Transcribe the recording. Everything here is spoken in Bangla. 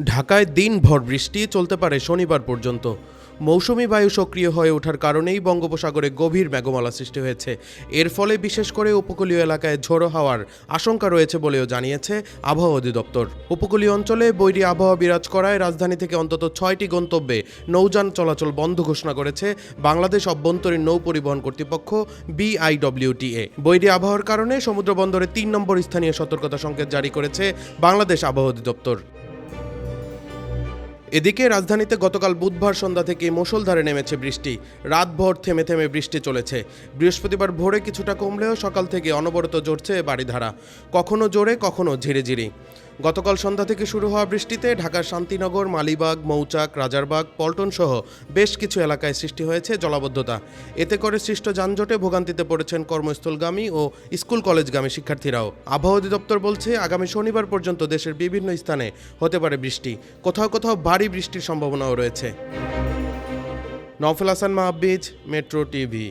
ঢাকায় দিনভর বৃষ্টি চলতে পারে শনিবার পর্যন্ত। মৌসুমি বায়ু সক্রিয় হয়ে ওঠার কারণেই বঙ্গোপসাগরে গভীর মেঘমালা সৃষ্টি হয়েছে। এর ফলে বিশেষ করে উপকূলীয় এলাকায় ঝোড়ো হাওয়ার আশঙ্কা রয়েছে বলেও জানিয়েছে আবহাওয়া অধিদপ্তর। উপকূলীয় অঞ্চলে বৈরী আবহাওয়া বিরাজ করায় রাজধানী থেকে অন্তত ছয়টি গন্তব্যে নৌযান চলাচল বন্ধ ঘোষণা করেছে বাংলাদেশ অভ্যন্তরীণ নৌ পরিবহন কর্তৃপক্ষ বিআইডব্লিউটিএ। বৈরী আবহাওয়ার কারণে সমুদ্র বন্দরে তিন নম্বর স্থানীয় সতর্কতা সংকেত জারি করেছে বাংলাদেশ আবহাওয়া অধিদপ্তর। এদিকে রাজধানীতে গতকাল বুধবার সন্ধ্যা থেকে মুষলধারে নেমেছে বৃষ্টি। রাতভর থেমে থেমে বৃষ্টি চলেছে। বৃহস্পতিবার ভোরে কিছুটা কমলেও সকাল থেকে অনবরত জড়ছে বাড়িধারা। কখনো জোরে, কখনো ঝিরিঝিরি। গতকাল সন্ধ্যা থেকে শুরু হওয়া বৃষ্টিতে ঢাকার শান্তিনগর, মালিবাগ, মৌচাক, রাজারবাগ, পল্টন সহ বেশ কিছু এলাকায় সৃষ্টি হয়েছে জলাবদ্ধতা। এতে করে সৃষ্ট যানজটে ভোগান্তিতে পড়েছেন কর্মস্থলগামী ও স্কুল কলেজগামী শিক্ষার্থীরাও। আবহাওয়া অধিদপ্তর বলছে, আগামী শনিবার পর্যন্ত দেশের বিভিন্ন স্থানে হতে পারে বৃষ্টি। কোথাও কোথাও ভারী বৃষ্টির সম্ভাবনাও রয়েছে। নফল হাসান মাহবিজ মেট্রো টিভি।